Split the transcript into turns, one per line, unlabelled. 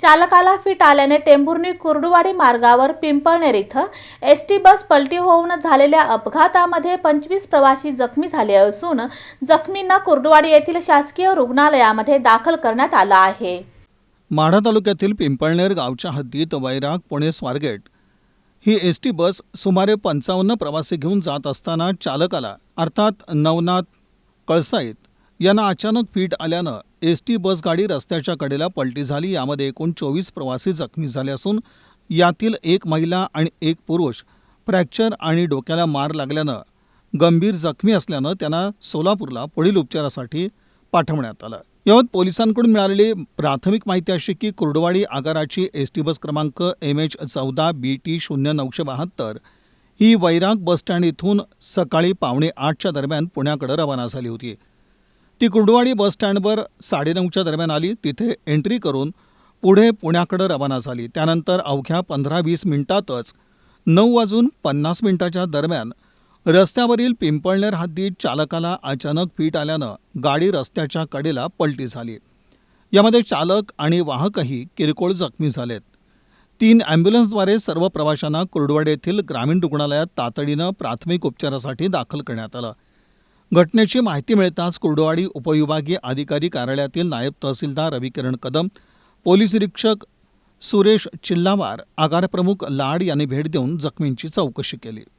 चालकाला फिट आल्याने टेंभुर्णी कुर्डुवाडी मार्गावर पिंपळनेर इथं एस टी बस पलटी होऊन झालेल्या अपघातामध्ये पंचवीस प्रवासी जखमी झाले असून जखमींना कुर्डुवाडी येथील शासकीय रुग्णालयामध्ये दाखल करण्यात आलं आहे.
माढा तालुक्यातील पिंपळनेर गावच्या हद्दीत वैराग पुणे स्वारगेट ही एस टी बस सुमारे पंचावन्न प्रवासी घेऊन जात असताना चालकाला अर्थात नवनाथ कळसाईत यांना अचानक फीट आल्यानं एस टी बस गाडी रस्त्याच्या कडेला पलटी झाली. यामध्ये एकूण चोवीस प्रवासी जखमी झाले असून यातील एक महिला आणि एक पुरुष फ्रॅक्चर आणि डोक्याला मार लागल्यानं गंभीर जखमी असल्यानं त्यांना सोलापूरला पुढील उपचारासाठी पाठवण्यात आलं. यावत पोलिसांकडून मिळालेली प्राथमिक माहिती अशी की कुर्डवाडी आगाराची एस टी बस क्रमांक एम एच चौदा बी टी शून्य नऊशे बहात्तर ही वैराग बसस्टँड इथून सकाळी पावणे आठच्या दरम्यान पुण्याकडे रवाना झाली होती. ती कुंडवाडी बसस्टँडवर साडेनऊच्या दरम्यान आली. तिथे एंट्री करून पुढे पुण्याकडे रवाना झाली. त्यानंतर अवघ्या पंधरा वीस मिनिटातच नऊ वाजून पन्नास मिनिटाच्या दरम्यान रस्त्यावरील पिंपळनेर हद्दीत चालकाला अचानक फीट आल्यानं गाडी रस्त्याच्या कडेला पलटी झाली. यामध्ये चालक आणि वाहकही किरकोळ जखमी झालेत. तीन ॲम्ब्युलन्सद्वारे सर्व प्रवाशांना कुर्डवाड येथील ग्रामीण रुग्णालयात तातडीनं प्राथमिक उपचारासाठी दाखल करण्यात आलं. घटनेची माहिती मिळताच कुर्डवाडी उपविभागीय अधिकारी कार्यालयातील नायब तहसीलदार रविकिरण कदम पोलीस निरीक्षक सुरेश चिल्लावार आगारप्रमुख लाड यांनी भेट देऊन जखमींची चौकशी केली.